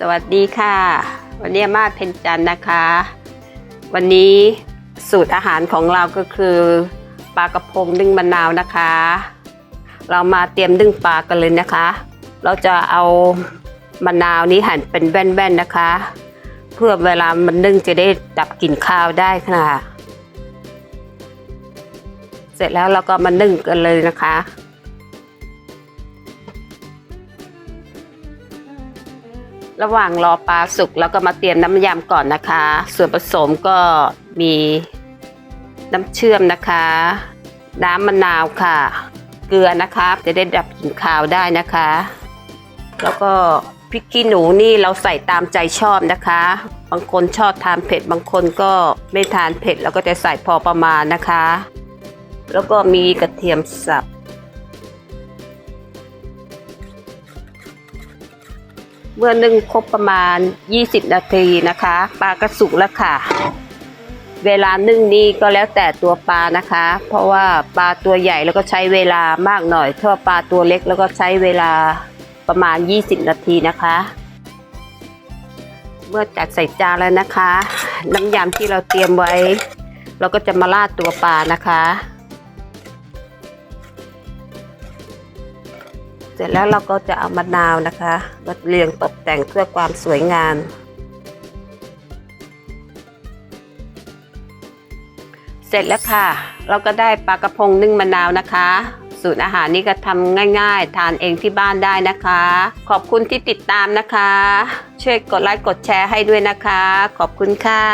สวัสดีค่ะ วันนี้อามาเพนจันนะคะ วันนี้สูตรอาหารของเราก็คือปลากระพงนึ่งมะนาวนะคะ เรามาเตรียมนึ่งปลากันเลยนะคะ เราจะเอามะนาวนี้หั่นเป็นแว่นๆนะคะ เพื่อเวลามันนึ่งจะได้ดับกลิ่นคาวได้ค่ะ เสร็จแล้วเราก็มานึ่งกันเลยนะคะ ระหว่างรอปลาสุกแล้วก็มาเตรียมน้ำยำก่อนนะคะ ส่วนผสมก็มีน้ำเชื่อมนะคะ น้ำมะนาวค่ะ เกลือนะคะ จะได้ดับกลิ่นคาวได้นะคะ แล้วก็พริกขี้หนูนี่เราใส่ตามใจชอบนะคะ บางคนชอบทานเผ็ด บางคนก็ไม่ทานเผ็ดเราก็จะใส่พอประมาณนะคะ แล้วก็มีกระเทียมสับ เมื่อนึ่งครบประมาณ 20 นาทีนะคะปลาก็สุกแล้วค่ะ เวลานึ่งนี้ก็แล้วแต่ตัวปลานะคะ เพราะว่าปลาตัวใหญ่แล้วก็ใช้เวลามากหน่อยถ้าปลาตัวเล็กแล้วก็ใช้เวลาประมาณ 20 นาทีนะคะ เมื่อจัดใส่จานแล้วนะคะ น้ำยำที่เราเตรียมไว้ เราก็จะมาราดตัวปลานะคะ เสร็จแล้วเราก็จะเอามะนาวนะคะมาเรียงตกแต่งเพื่อความสวยงามเสร็จแล้วค่ะ เราก็ได้ปลากระพงนึ่งมะนาวนะคะ สูตรอาหารนี้ก็ทำง่ายๆ ทานเองที่บ้านได้นะคะ ขอบคุณที่ติดตามนะคะ ช่วยกดไลค์กดแชร์ให้ด้วยนะคะ ขอบคุณค่ะ